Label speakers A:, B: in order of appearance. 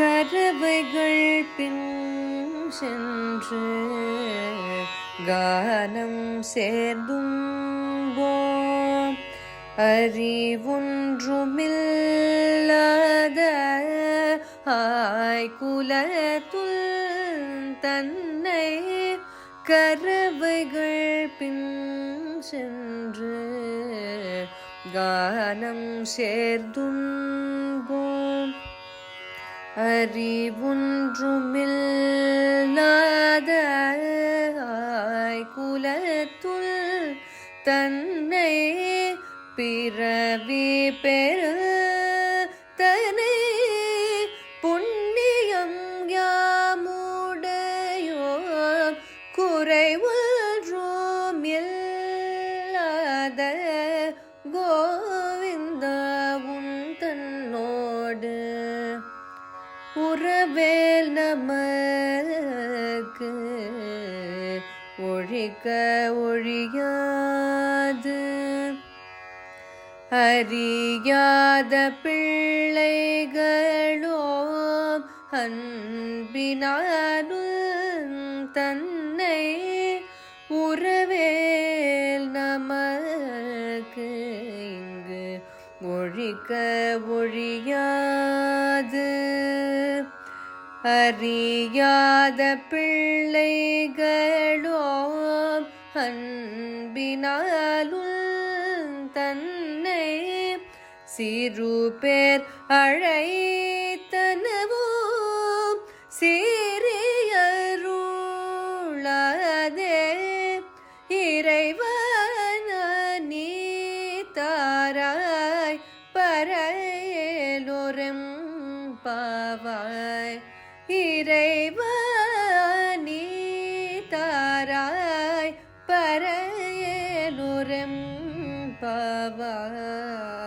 A: கரவைகள் பின் சென்று கானம் சேர்ந்தும் அறிவொன்றுமில்லாத ஆய்குலத்துள் தன்னை கரவைகள் பின் சென்று கானம் சேர்ந்தும்போம். அறிவொன்றுமில்லாத குலத்துள் தன்னை பிறவி பெற தனை புண்ணியம் யாமுடையோ குறைவொன்றும் கோவிந்தாவும் தன்னோடு உறவேல் நமக்கு ஒழிக்க ஒழியாது. அறியாத பிள்ளைகளோம் அன்பினாலும் தன்னை உறவேல் நமக்கு இங்கு ஒழிக்க ஒழியாது அறியாத பிள்ளைகளோ அன்பினாலும் தன்னை சிறு பேர் அழைத்தனவோ சீரியருளாதே இறைவன நீ தாராய் பரையலோரம் பாவாய். இறைவனி தாராய் பரையலுரம் பாவாய்